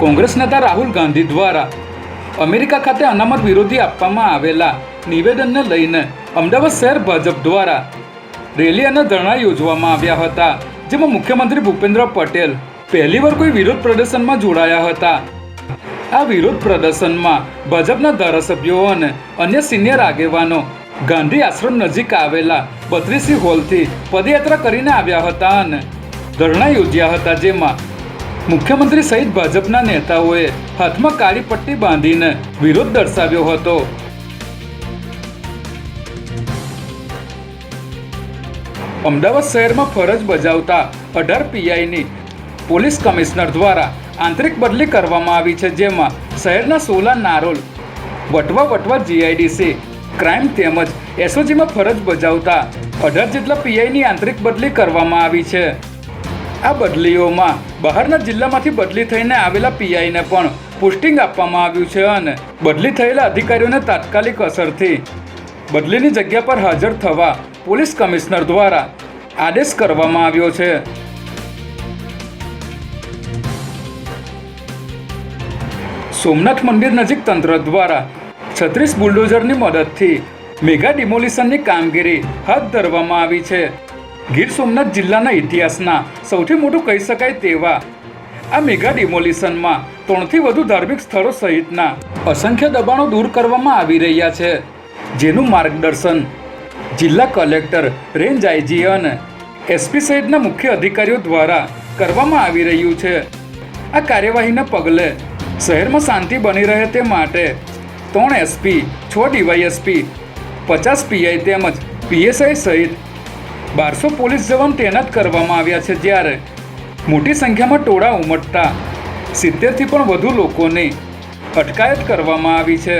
કોંગ્રેસ નેતા રાહુલ ગાંધી દ્વારા અમેરિકા ખાતે અનામત વિરોધી આપવામાં આવેલા નિવેદનને લઈને અમદાવાદ શહેર ભાજપ દ્વારા રેલી અને ધરણા યોજવામાં આવ્યા હતા, જેમાં મુખ્યમંત્રી ભૂપેન્દ્ર પટેલ પહેલીવાર કોઈ વિરોધ પ્રદર્શનમાં જોડાયા હતા. આ વિરોધ પ્રદર્શનમાં ભાજપના ધારાસભ્યો અને અન્ય સિનિયર આગેવાનો ગાંધી આશ્રમ નજીક આવેલા બત્રીસી હોલથી પદયાત્રા કરીને આવ્યા હતા અને ધરણા યોજ્યા હતા, જેમાં મુખ્યમંત્રી સહિત ભાજપના નેતાઓએ હાથમાં કાળી પટ્ટી બાંધીને વિરોધ દર્શાવ્યો હતો. અમદાવાદ શહેરમાં ફરજ બજાવતા અઢાર પીઆઈની પોલીસ કમિશનર દ્વારા આંતરિક બદલી કરવામાં આવી છે, જેમાં શહેરના સોલા નારોલ, વટવા વટવા જીઆઈડીસી, ક્રાઇમ તેમજ એસઓજીમાં ફરજ બજાવતા અઢાર જેટલા પીઆઈની આંતરિક બદલી કરવામાં આવી છે. આ બદલીઓમાં બહારના જિલ્લામાંથી બદલી થઈને આવેલા પીઆઈને પણ પોસ્ટિંગ આપવામાં આવ્યું છે અને બદલી થયેલા અધિકારીઓને તાત્કાલિક અસરથી બદલીની જગ્યા પર હાજર થવા પોલીસ કમિશનર દ્વારા આદેશ કરવામાં આવ્યો છે. સોમનાથ મંદિર નજીક તંત્ર દ્વારા છત્રીસ બુલડોઝરની મદદથી મેગા ડિમોલિશનની કામગીરી હાથ ધરવામાં આવી છે. ગીર સોમનાથ જિલ્લાના ઇતિહાસના સૌથી મોટું કહી શકાય તેવા. આ મેગા ડિમોલિશનમાં ત્રણથી વધુ ધાર્મિક સ્થળો સહિતના અસંખ્ય દબાણો દૂર કરવામાં આવી રહ્યા છે. જેનું માર્ગદર્શન જિલ્લા કલેક્ટર રેન્જ આઈજી અને એસપી સહિતના મુખ્ય અધિકારીઓ દ્વારા કરવામાં આવી રહ્યું છે. આ કાર્યવાહીના પગલે શહેરમાં શાંતિ બની રહે તે માટે ત્રણ એસપી, છ ડીવાયએસપી, પચાસ પીઆઈ તેમજ પીએસઆઈ સહિત બારસો પોલીસ જવાન તૈનાત કરવામાં આવ્યા છે જ્યારે મોટી સંખ્યામાં ટોળા ઉમટતા સિત્તેરથી પણ વધુ લોકોની અટકાયત કરવામાં આવી છે.